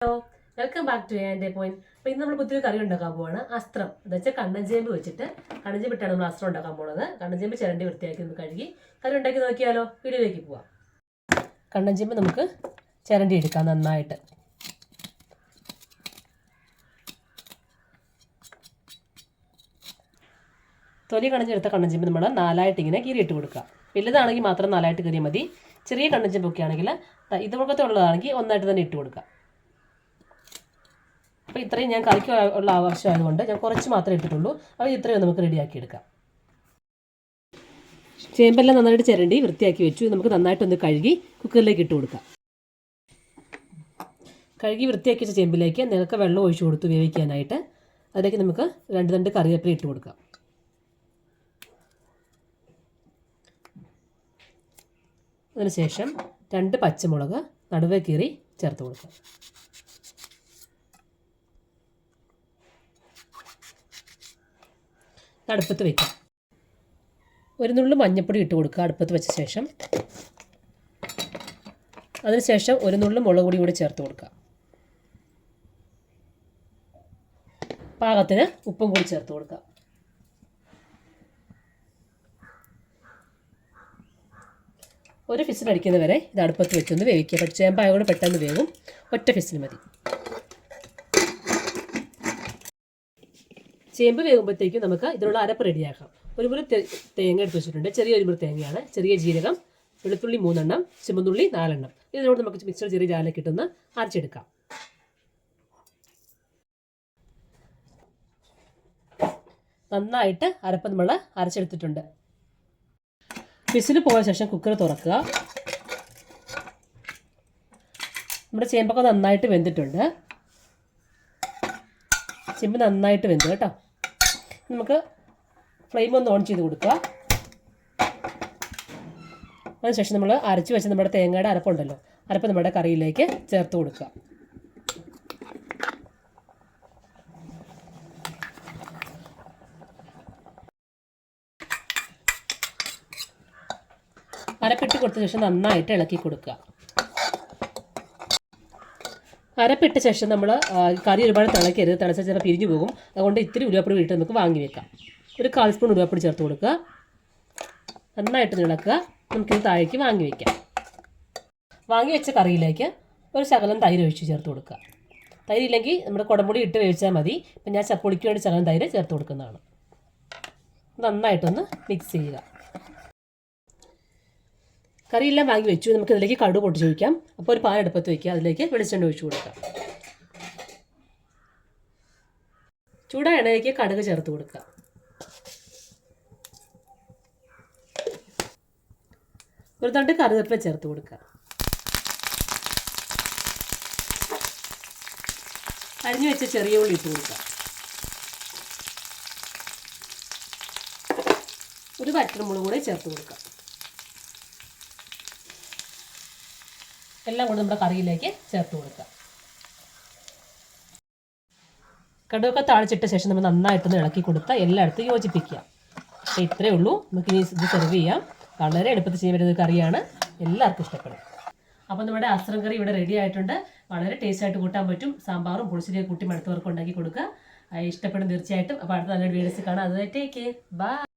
Hello welcome back to എന്റെ point അപ്പോൾ ഇന്ന് നമ്മൾ പുതിയൊരു കറി ഉണ്ടാക്കാൻ പോവാണ്. അസ്ത്രം. എന്ന് വെച്ചാൽ കണ്ണഞ്ചേമ്പ് വെച്ചിട്ട് കണ്ണഞ്ചേമ്പ് ഇട്ടാണ് നമ്മൾ അസ്ത്രം ഉണ്ടാക്കാൻ പോകുന്നത് കണ്ണഞ്ചേമ്പ് ചിരണ്ടി വൃത്തിയാക്കി ഒന്ന് കഴുകി. കറി ഉണ്ടാക്കി നോക്കിയാലോ? വീഡിയോയിലേക്ക് പോവാം. കണ്ണഞ്ചേമ്പ് നമുക്ക് ചിരണ്ടി എടുക്കാം നന്നായിട്ട്. തൊലി കണഞ്ഞെടുത്ത കണ്ണഞ്ചേമ്പ് നമ്മൾ നാലായിട്ട് ഇങ്ങനെ കീറിയിട്ട് കൊടുക്കുക വലുതാണെങ്കിൽ മാത്രം നാലായിട്ട് കീറിയാൽ മതി. ചെറിയ കണ്ണഞ്ചേമ്പൊക്കെ ആണെങ്കിൽ ഇതുപോലത്തെ ഉള്ളതാണെങ്കിൽ ഒന്നായിട്ട് തന്നെ ഇട്ട് കൊടുക്കുക അപ്പോൾ ഇത്രയും ഞാൻ കറിക്ക് ഉള്ള ആവശ്യമായതുകൊണ്ട് ഞാൻ കുറച്ച് മാത്രമേ ഇട്ടിട്ടുള്ളൂ. അപ്പോൾ ഇത്രയും നമുക്ക് റെഡിയാക്കി എടുക്കാം ചേമ്പെല്ലാം നന്നായിട്ട് ചിരണ്ടി വൃത്തിയാക്കി വെച്ചു. നമുക്ക് നന്നായിട്ടൊന്ന് കഴുകി കുക്കറിലേക്ക് ഇട്ട് കൊടുക്കാം. കഴുകി വൃത്തിയാക്കി വെച്ച ചേമ്പിലേക്ക് നിലക്ക വെള്ളം ഒഴിച്ചു കൊടുത്ത് വേവിക്കാനായിട്ട് അതിലേക്ക് നമുക്ക് രണ്ട് രണ്ട് കറിവേപ്പില ഇട്ട് കൊടുക്കാം. അതിനുശേഷം രണ്ട് പച്ചമുളക് നടുവേ കീറി ചേർത്ത് കൊടുക്കാം. അടുപ്പത്ത് വയ്ക്കാം ഒരു നുള്ളു മഞ്ഞൾപ്പൊടി ഇട്ട് കൊടുക്കുക അടുപ്പത്ത് വെച്ച ശേഷം. അതിനുശേഷം ഒരു നുള്ളു മുളക് പൊടി കൂടി ചേർത്ത് കൊടുക്കുക. പാകത്തിന് ഉപ്പും കൂടി ചേർത്ത് കൊടുക്കുക. ഒരു ഫിസിൽ അടിക്കുന്നത് വരെ ഇത് അടുപ്പത്ത് വെച്ചൊന്ന് വേവിക്കുക. പക്ഷേ ചേമ്പായോട് പെട്ടെന്ന് വേവും. ഒറ്റ ഫിസിൽ മതി. ചേമ്പ് വേകുമ്പോഴത്തേക്കും നമുക്ക് ഇതിനുള്ള അരപ്പ് റെഡിയാക്കാം. ഒരു മുറി തേങ്ങ എടുത്ത് വെച്ചിട്ടുണ്ട്. ചെറിയ ഒരു മുറി തേങ്ങയാണ്. ചെറിയ ജീരകം വെളുത്തുള്ളി മൂന്നെണ്ണം ചുമന്നുള്ളി നാലെണ്ണം. ഇതിനോട് നമുക്ക് മിക്സർ ചെറിയ ജാലൊക്കെ ഇട്ടൊന്ന് അരച്ചെടുക്കാം. നന്നായിട്ട് അരപ്പ് നമ്മൾ അരച്ചെടുത്തിട്ടുണ്ട്. വിസിൽ പോയ ശേഷം കുക്കർ തുറക്കുക. നമ്മുടെ ചേമ്പൊക്കെ നന്നായിട്ട് വെന്തിട്ടുണ്ട്. ചേമ്പ് നന്നായിട്ട് വെന്തു കേട്ടോ. നമുക്ക് ഫ്ലെയിം ഒന്ന് ഓൺ ചെയ്ത് കൊടുക്കുക. അതിനുശേഷം നമ്മൾ അരച്ച് വെച്ച നമ്മുടെ തേങ്ങയുടെ അരപ്പുണ്ടല്ലോ അരപ്പ് നമ്മുടെ കറിയിലേക്ക് ചേർത്ത് കൊടുക്കുക. അരപ്പിട്ട് കൊടുത്ത ശേഷം നന്നായിട്ട് ഇളക്കി കൊടുക്കുക. അരപ്പിട്ട ശേഷം നമ്മൾ കറി ഒരുപാട് തിളക്കരുത്. തിളച്ച ചിലപ്പോൾ പിരിഞ്ഞു പോകും. അതുകൊണ്ട് ഇത്തിരി ഉരുവാപ്പൊടി വീട്ടിൽ നമുക്ക് വാങ്ങി വെക്കാം. ഒരു കാൽ സ്പൂൺ ഉരുവാപ്പൊടി ചേർത്ത് കൊടുക്കുക. നന്നായിട്ട് ഇളക്കുക നമുക്കിത് താഴേക്ക് വാങ്ങി വെക്കാം. വാങ്ങി വെച്ച കറിയിലേക്ക് ഒരു ശകലം തൈര് ഒഴിച്ച് ചേർത്ത് കൊടുക്കുക. തൈര് ഇല്ലെങ്കിൽ നമ്മുടെ കുടംപൊടി ഇട്ട് വേവിച്ചാൽ മതി. ഇപ്പം ഞാൻ ചപ്പൊടിക്ക് വേണ്ടി ശകലം തൈര് ചേർത്ത് കൊടുക്കുന്നതാണ്. നന്നായിട്ടൊന്ന് മിക്സ് ചെയ്യുക. കറിയെല്ലാം വാങ്ങി വെച്ചു. നമുക്ക് ഇതിലേക്ക് കടുക് പൊട്ടിച്ച് വയ്ക്കാം അപ്പോൾ ഒരു പാൻ അടുപ്പത്ത് വയ്ക്കുക അതിലേക്ക് വെളിച്ചെണ്ണ ഒഴിച്ചു കൊടുക്കാം. ചൂടായ എണ്ണയിലേക്ക് കടുക് ചേർത്ത് കൊടുക്കുക ഒരു തണ്ട് കറിവേപ്പില ചേർത്ത് കൊടുക്കുക അരിഞ്ഞു വെച്ച ചെറിയ ഉള്ളി ഇട്ട് കൊടുക്കുക ഒരു വറ്റൽമുളക് കൂടെ ചേർത്ത് കൊടുക്കാം. എല്ലാം കൂടെ നമ്മുടെ കറിയിലേക്ക് ചേർത്ത് കൊടുക്കുക. കടുവൊക്കെ താഴ്ചിട്ട ശേഷം നമ്മൾ നന്നായിട്ടൊന്ന് ഇളക്കി കൊടുത്ത് എല്ലായിടത്തും യോജിപ്പിക്കുക. അപ്പോൾ ഇത്രയേ ഉള്ളൂ. നമുക്ക് ഇനി ഇത് സെർവ് ചെയ്യാം. വളരെ എളുപ്പത്തിൽ ചെയ്യാൻ പറ്റുന്ന കറിയാണ്. എല്ലാവർക്കും ഇഷ്ടപ്പെടും. അപ്പോൾ നമ്മുടെ അസ്ത്രം കറി ഇവിടെ റെഡി ആയിട്ടുണ്ട്. വളരെ ടേസ്റ്റ് ആയിട്ട് കൂട്ടാൻ പറ്റും. സാമ്പാറും പുളിശ്ശേരിയൊക്കെ കൂട്ടി മടുത്തവർക്ക് ഉണ്ടാക്കി കൊടുക്കുക. ഇഷ്ടപ്പെടും തീർച്ചയായിട്ടും. അപ്പോൾ അടുത്ത നല്ലൊരു വീഡിയോസ് കാണാം. അത് ടേക്ക് ബൈ